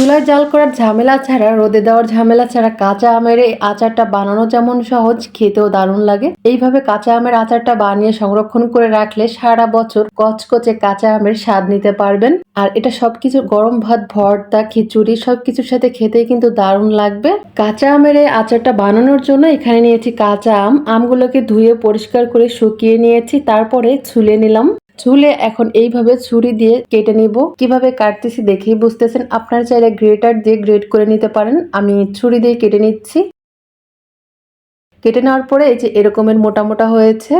চুলায় জাল করার ঝামেলা ছাড়া, রোদে দেওয়ার ঝামেলা ছাড়া কাঁচা আমের এই আচারটা বানানো যেমন সহজ, খেতেও দারুণ লাগে। এইভাবে কাঁচা আমের আচারটা বানিয়ে সংরক্ষণ করে রাখলে সারা বছর কচকচে কাঁচা আমের স্বাদ নিতে পারবেন। আর এটা সবকিছু গরম ভাত, ভর্তা, খিচুড়ি সবকিছুর সাথে খেতেই কিন্তু দারুণ লাগবে। কাঁচা আমের এই আচারটা বানানোর জন্য এখানে নিয়েছি কাঁচা আম। আমগুলোকে ধুয়ে পরিষ্কার করে শুকিয়ে নিয়েছি, তারপরে ছুলে নিলাম। চুলে এখন এইভাবে ছুরি দিয়ে কেটে নিব। কীভাবে কাটতেছি দেখেই বুঝতেছেন? আপনার চাইলে গ্রেটার দিয়ে গ্রেট করে নিতে পারেন। আমি ছুরি দিয়ে কেটে নিচ্ছি। কেটে নেওয়ার পরে এই যে এরকমের মোটা মোটা হয়েছে।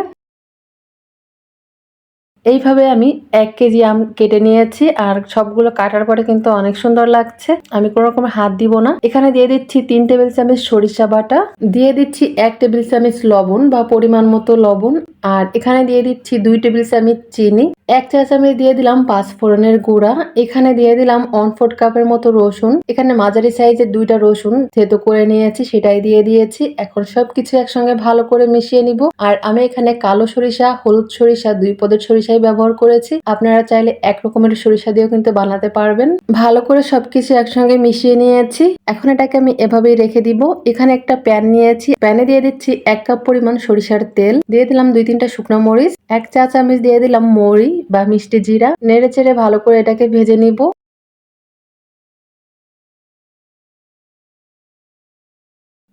এইভাবে আমি এক কেজি আম কেটে নিয়েছি আর সবগুলো কাটার পরে কিন্তু অনেক সুন্দর লাগছে। আমি কোনো রকম হাত দিব না। এখানে দিয়ে দিচ্ছি তিন টেবিল চামচ সরিষা বাটা, দিয়ে দিচ্ছি এক টেবিল চামচ লবণ বা পরিমাণ মতো লবণ, আর এখানে দিয়ে দিচ্ছি দুই টেবিল চামচ চিনি, এক চা চামচ দিয়ে দিলাম পাঁচ ফোড়নের গুঁড়া, এখানে দিয়ে দিলাম ওয়ান ফোর্থ কাপের মতো রসুন। এখানে মাঝারি সাইজের দুইটা রসুন থেতো করে নিয়েছি, সেটাই দিয়ে দিয়েছি। এখন সবকিছু একসঙ্গে ভালো করে মিশিয়ে নিব। আর আমি এখানে কালো সরিষা, হলুদ সরিষা, দুই পদের সরিষাই ব্যবহার করেছি, আপনারা চাইলে এক রকমের সরিষা দিয়েও কিন্তু বানাতে পারবেন। ভালো করে সবকিছু একসঙ্গে মিশিয়ে নিয়েছি। এখন এটাকে আমি এভাবেই রেখে দিব। এখানে একটা প্যান নিয়েছি। প্যানে দিয়ে দিচ্ছি এক কাপ পরিমাণ সরিষার তেল। দিয়ে দিলাম দুই তিনটা শুকনো মরিচ। এক চা চামচ দিয়ে দিলাম মৌরি বা মিষ্টি জিরা। নেড়ে চেড়ে ভালো করে এটাকে ভেজে নিব।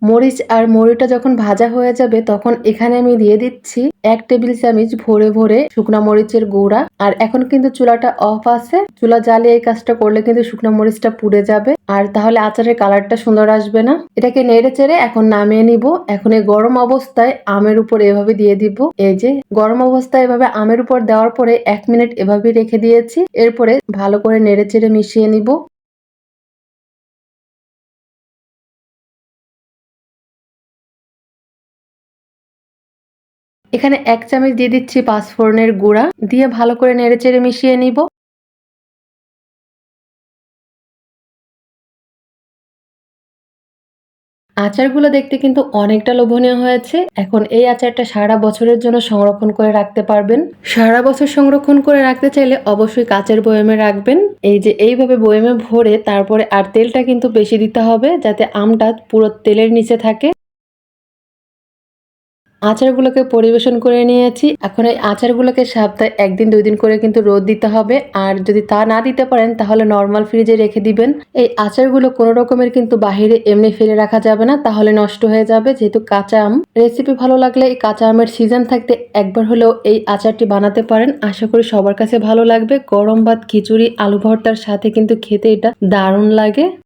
মরিচ আর মরিটা যখন ভাজা হয়ে যাবে, তখন এখানে আমি দিয়ে দিচ্ছি এক টেবিল চামচ ভরে ভরে শুকনো মরিচের গুঁড়া। আর এখন কিন্তু চুলাটা অফ আছে। চুলা জ্বালিয়ে এই কাজটা করলে কিন্তু শুকনো মরিচটা পুড়ে যাবে। আর তাহলে আচারের কালারটা সুন্দর আসবে না। এটাকে নেড়ে চেড়ে এখন নামিয়ে নিব। এখন এই গরম অবস্থায় আমের উপর এভাবে দিয়ে দিব। এই যে গরম অবস্থায় এভাবে আমের উপর দেওয়ার পরে এক মিনিট এভাবে রেখে দিয়েছি। এরপরে ভালো করে নেড়ে চেড়ে মিশিয়ে নিব। এখানে এক চামচ দিয়ে দিচ্ছি পাঁচফোড়নের গুঁড়া। দিয়ে ভালো করে নেড়েচেড়ে মিশিয়ে নিব। আচারগুলো দেখতে কিন্তু অনেকটা লোভনীয় হয়েছে। এখন এই আচারটা সারা বছরের জন্য সংরক্ষণ করে রাখতে পারবেন। সারা বছর সংরক্ষণ করে রাখতে চাইলে অবশ্যই কাচের বয়মে রাখবেন। এই যে এইভাবে বয়মে ভরে তারপরে আর তেলটা কিন্তু বেশি দিতে হবে, যাতে আমটা পুরো তেলের নিচে থাকে। আচারগুলোকে পরিবেশন করে নিয়েছি। এখন এই আচারগুলোকে সপ্তাহে একদিন, দুই দিন করে কিন্তু রোদ দিতে হবে। আর যদি তা না দিতে পারেন, তাহলে নর্মাল ফ্রিজে রেখে দিবেন। এই আচারগুলো কোনো রকমের কিন্তু বাহিরে এমনি ফেলে রাখা যাবে না, তাহলে নষ্ট হয়ে যাবে। যেহেতু কাঁচা আম রেসিপি ভালো লাগলে এই কাঁচা আমের সিজন থাকতে একবার হলেও এই আচারটি বানাতে পারেন। আশা করি সবার কাছে ভালো লাগবে। গরম ভাত, খিচুড়ি, আলু ভর্তার সাথে কিন্তু খেতে এটা দারুণ লাগে।